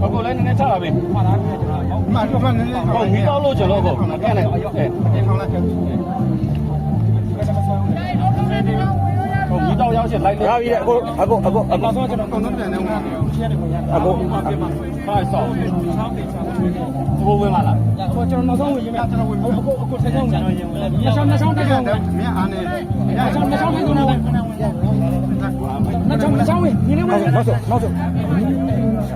哦，过来，你来查那边。查那边就好。买个房，哦，你到路去了不？那，哎。哦，你到幺来。阿姨，阿哥，阿哥，阿哥。阿哥。阿哥。太少。不会玩了。就是那种，因为。哦，过过山东的。你上那上那上。没安的。上那上那上。那上那上，你那问题。拿走，拿走。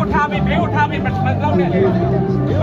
उठा भी उठा